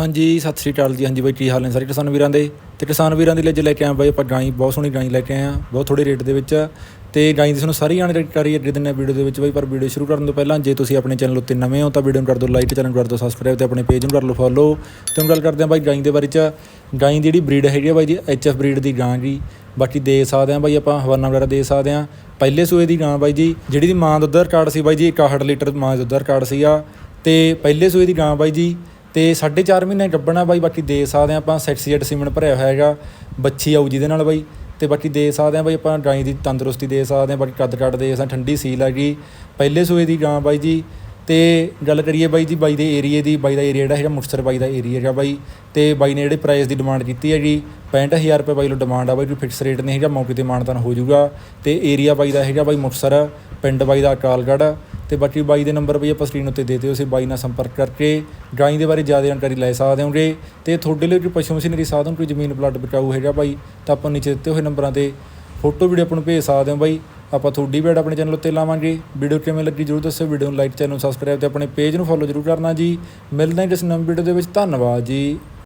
ਹਾਂਜੀ, ਸਤਿ ਸ੍ਰੀ ਅਕਾਲ ਜੀ। ਹਾਂਜੀ ਬਾਈ, ਕੀ ਹਾਲ ਨੇ ਸਾਰੇ ਕਿਸਾਨ ਵੀਰਾਂ ਦੇ? ਤੇ ਕਿਸਾਨ ਵੀਰਾਂ ਦੇ ਲਈ ਅੱਜ ਲੈ ਕੇ ਆਏ ਬਾਈ ਆਪਾਂ ਗਾਈ, ਬਹੁਤ ਸੋਹਣੀ ਗਾਈ ਲੈ ਕੇ ਆਏ ਆ ਬਹੁਤ ਥੋੜੇ ਰੇਟ ਦੇ ਵਿੱਚ। ਤੇ ਗਾਈ ਦੀ ਤੁਹਾਨੂੰ ਸਾਰੀ ਜਾਣਕਾਰੀ ਅੱਗੇ ਦਿੰਨੇ ਵੀਡੀਓ ਦੇ ਵਿੱਚ ਬਾਈ, ਪਰ ਵੀਡੀਓ ਸ਼ੁਰੂ ਕਰਨ ਤੋਂ ਪਹਿਲਾਂ ਜੇ ਤੁਸੀਂ ਆਪਣੇ ਚੈਨਲ ਉੱਤੇ ਨਵੇਂ ਹੋ ਤਾਂ ਵੀਡੀਓ ਨੂੰ ਕਰ ਦਿਓ ਲਾਈਕ, ਚੈਨਲ ਕਰ ਦਿਓ ਸਬਸਕ੍ਰਾਈਬ ਤੇ ਆਪਣੇ ਪੇਜ ਨੂੰ ਕਰ ਲਓ ਫੋਲੋ ਤੇ ਹੁਣ ਗੱਲ ਕਰਦੇ ਹਾਂ ਬਾਈ ਗਾਈ ਦੇ ਬਾਰੇ ਚ। ਗਾਈ ਦੀ ਜਿਹੜੀ ਬਰੀਡ ਹੈਗੀ ਆ ਬਾਈ ਜੀ ਐਚਐਫ ਬਰੀਡ ਦੀ ਗਾਂ ਜੀ ਬਾਕੀ ਦੇ ਸਕਦੇ ਆ ਬਾਈ ਆਪਾਂ, ਹਵਾਨਾ ਵਗੈਰਾ ਦੇ ਸਕਦੇ ਆ ਪਹਿਲੇ ਸੂਏ ਦੀ ਗਾਂ ਬਾਈ ਜੀ, ਜਿਹੜੀ ਦੀ ਮਾਂ ਦੁੱਧ ਦਾ ਦੁੱਧ ਰਿਕਾਰਡ ਸੀ ਬਾਈ ਜੀ 61 ਲੀਟਰ ਮਾਂ ਦੁੱਧ ਦਾ ਦੁੱਧ ਰਿਕਾਰਡ ਸੀਗਾ। ਤੇ ਪਹਿਲੇ ਸੂਏ ਦੀ ਗਾਂ ਬਾਈ ਜੀ ਤੇ 4.5 ਮਹੀਨੇ ਗੱਬਣਾ ਬਾਈ, ਬਾਕੀ ਦੇ ਸਕਦੇ ਆ ਆਪਾਂ ਸੈਕਸੀਏਟ ਸੀਮਨ ਭਰਿਆ ਹੋਇਆ ਹੈਗਾ, ਬੱਚੀ ਆਊ ਜਿਹਦੇ ਨਾਲ ਬਾਈ, ਤੇ ਬਾਕੀ ਦੇ ਸਕਦੇ ਆ ਬਾਈ ਆਪਾਂ ਗਾਂ ਦੀ ਤੰਦਰੁਸਤੀ ਦੇ ਸਕਦੇ ਆ ਬਾਕੀ ਕੱਦ ਕੱਟ ਦੇ ਸਕਦੇ ਠੰਡੀ ਸੀਲ ਹੈਗੀ, ਪਹਿਲੇ ਸੂਏ ਦੀ ਗਾਂ ਬਾਈ ਜੀ, ਤੇ ਗੱਲ ਕਰੀਏ ਬਾਈ ਜੀ ਬਾਈ ਦੇ ਏਰੀਏ ਦੀ, ਬਾਈ ਦਾ ਏਰੀਆ ਜਿਹੜਾ ਹੈਗਾ ਮੁਕਤਸਰ ਬਾਈ ਦਾ ਏਰੀਆ ਹੈਗਾ ਬਾਈ, ਤੇ ਬਾਈ ਨੇ ਜਿਹੜੇ ਪ੍ਰਾਈਸ ਦੀ ਡਿਮਾਂਡ ਕੀਤੀ ਹੈਗੀ 65000 ਰੁਪਏ ਬਾਈ ਲੋ ਡਿਮਾਂਡ ਆ ਬਾਈ ਕੋਈ ਫਿਕਸ ਰੇਟ ਨਹੀਂ ਹੈਗਾ, ਮੌਕੇ ਤੇ ਮਾਨਤਾਨ ਹੋ ਜਾਊਗਾ, ਤੇ ਏਰੀਆ ਬਾਈ ਦਾ ਹੈਗਾ ਬਾਈ ਮੁਕਤਸਰ, ਪਿੰਡ ਬਾਈ ਦਾ ਅਕਾਲਗੜ੍ਹ ਤੇ ਬਾਕੀ ਬਾਈ ਦੇ ਨੰਬਰ ਵੀ ਆਪਾਂ ਸਕਰੀਨ ਉੱਤੇ ਦੇ ਦਿਓ ਤੁਸੀਂ ਬਾਈ ਨਾਲ ਸੰਪਰਕ ਕਰਕੇ ਗਾਈ ਦੇ ਬਾਰੇ ਜ਼ਿਆਦਾ ਜਾਣਕਾਰੀ ਲੈ ਸਕਦੇ ਹੋਗੇ। ਤੇ ਤੁਹਾਡੇ ਲਈ ਕੋਈ ਪਸ਼ੂ ਮਸ਼ੀਨਰੀ ਸਾਧਨ, ਕੋਈ ਜ਼ਮੀਨ ਪਲਾਟ ਬਚਾਊ ਹੈਗਾ ਬਾਈ, ਤਾਂ ਆਪਾਂ ਨੀਚੇ ਦਿੱਤੇ ਹੋਏ ਨੰਬਰਾਂ ਤੇ ਫੋਟੋ ਵੀਡੀਓ ਆਪਾਂ ਨੂੰ ਭੇਜ ਸਕਦੇ ਹੋ ਬਾਈ। ਆਪਾਂ ਤੁਹਾਡੀ ਵੀਡ ਆਪਣੇ ਚੈਨਲ ਉੱਤੇ ਲਾਵਾਂਗੇ। ਵੀਡੀਓ ਕਿਵੇਂ ਲੱਗੀ ਜਰੂਰ ਦੱਸਿਓ, ਵੀਡੀਓ ਨੂੰ ਲਾਈਕ, ਚੈਨਲ ਨੂੰ ਸਬਸਕ੍ਰਾਈਬ ਤੇ ਆਪਣੇ ਪੇਜ ਨੂੰ ਫੋਲੋ ਜਰੂਰ ਕਰਨਾ ਜੀ। ਮਿਲਦੇ ਹਾਂ ਕਿਸੇ ਨਵੀਂ ਵੀਡੀਓ ਦੇ ਵਿੱਚ। ਧੰਨਵਾਦ ਜੀ।